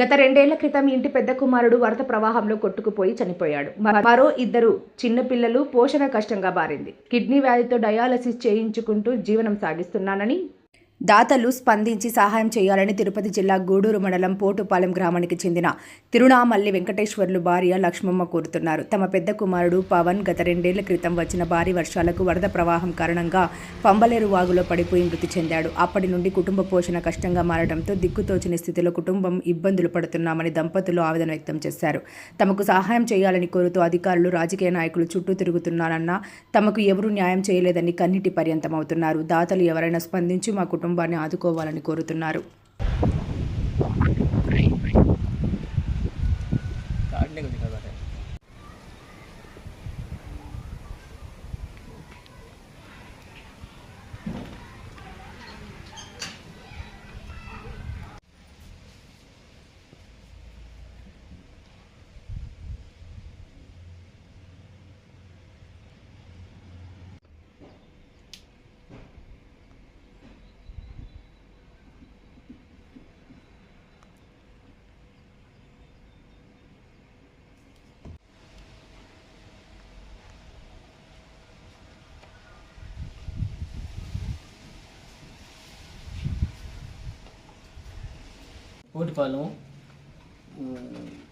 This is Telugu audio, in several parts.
గత రెండేళ్ళ క్రితం ఇంటి పెద్ద కుమారుడు వరద ప్రవాహంలో కొట్టుకుపోయి చనిపోయాడు. మరో ఇద్దరు చిన్నపిల్లలు పోషణ కష్టంగా మారింది కిడ్నీ వ్యాధితో డయాలసిస్ చేయించుకుంటూ జీవనం సాగిస్తున్నానని దాతలు స్పందించి సహాయం చేయాలని తిరుపతి జిల్లా గూడూరు మండలం పోటుపాలెం గ్రామానికి చెందిన తిరునామల్లి వెంకటేశ్వర్లు భార్య లక్ష్మమ్మ కోరుతున్నారు. తమ పెద్ద కుమారుడు పవన్ గత రెండేళ్ళ క్రితం వచ్చిన భారీ వర్షాలకు వరద ప్రవాహం కారణంగా పంబలేరు వాగులో పడిపోయి మృతి చెందాడు. అప్పటి నుండి కుటుంబ పోషణ కష్టంగా మారడంతో దిక్కుతోచని స్థితిలో కుటుంబం ఇబ్బందులు పడుతున్నామని దంపతులు ఆవేదన వ్యక్తం చేశారు. తమకు సహాయం చేయాలని కోరుతూ అధికారులు రాజకీయ నాయకులు చుట్టూ తిరుగుతున్నారన్నా తమకు ఎవరూ న్యాయం చేయలేదని కన్నీటి పర్యంతమవుతున్నారు. దాతలు ఎవరైనా స్పందించి మా కుటుంబాన్ని ఆదుకోవాలని కోరుతున్నారు. కోటిపాలెం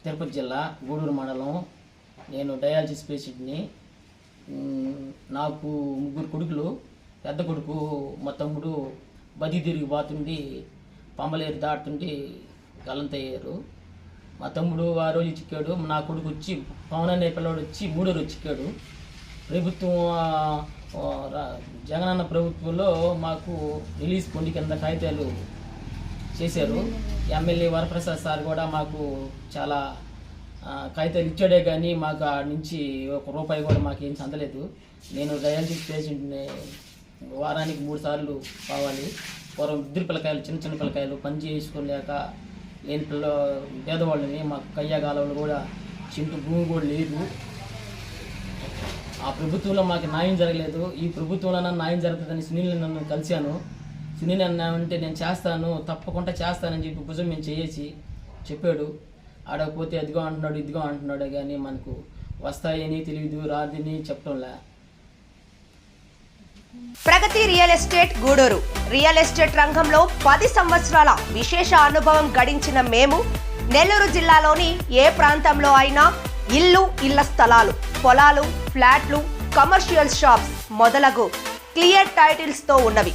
తిరుపతి జిల్లా గూడూరు మండలం. నేను డయాలసిస్ పేషెంట్ని. నాకు ముగ్గురు కొడుకులు. పెద్ద కొడుకు మా తమ్ముడు బది తిరిగి పోతుండి పంబలేరు దాటుతుండి గల్లంతయ్యారు మా తమ్ముడు ఆ రోజు చిక్కాడు. నా కొడుకు వచ్చి పవన్ అనే పిల్లవాడు వచ్చి మూడో రోజు చిక్కాడు. ప్రభుత్వం రా- జగనన్న ప్రభుత్వంలో మాకు రిలీజ్ పొంది కింద కాగితాలు చేశారు. ఎమ్మెల్యే వరప్రసాద్ సార్ కూడా మాకు చాలా కాగితాలు ఇచ్చాడే కానీ మాకు ఆ నుంచి ఒక రూపాయి కూడా మాకు ఏం చెందలేదు నేను డయాలసిస్ పేషెంట్ని వారానికి మూడు సార్లు కావాలి. పూర్వం ఇద్దరు పిల్లకాయలు చిన్న చిన్న పిల్లకాయలు పని చేసుకోలేక లేని పిల్ల పేదవాళ్ళని మాకు కయ్యగాలంలో కూడా చింటు భూమి కూడా లేదు. ఆ ప్రభుత్వంలో మాకు న్యాయం జరగలేదు. ఈ ప్రభుత్వంలో న్యాయం జరుగుతుందని సునీల్ నన్ను కలిశాను. సునీల్ అన్న నేను చేస్తాను తప్పకుండా చేస్తానని చెప్పి భుజం మేము చేసి చెప్పాడు. ఆడకపోతే అదిగో అంటున్నాడు ఇదిగో అంటున్నాడు కానీ మనకు వస్తాయని తెలియదు రాదని చెప్పడంలా. Pragathi real estate Gudur. Real estate రంగంలో పది సంవత్సరాల విశేష అనుభవం గడించిన మేము నెల్లూరు జిల్లాలోని ఏ ప్రాంతంలో అయినా ఇల్లు ఇళ్ళ స్థలాలు పొలాలు ఫ్లాట్లు కమర్షియల్ షాప్స్ మొదలగు క్లియర్ టైటిల్స్తో ఉన్నవి.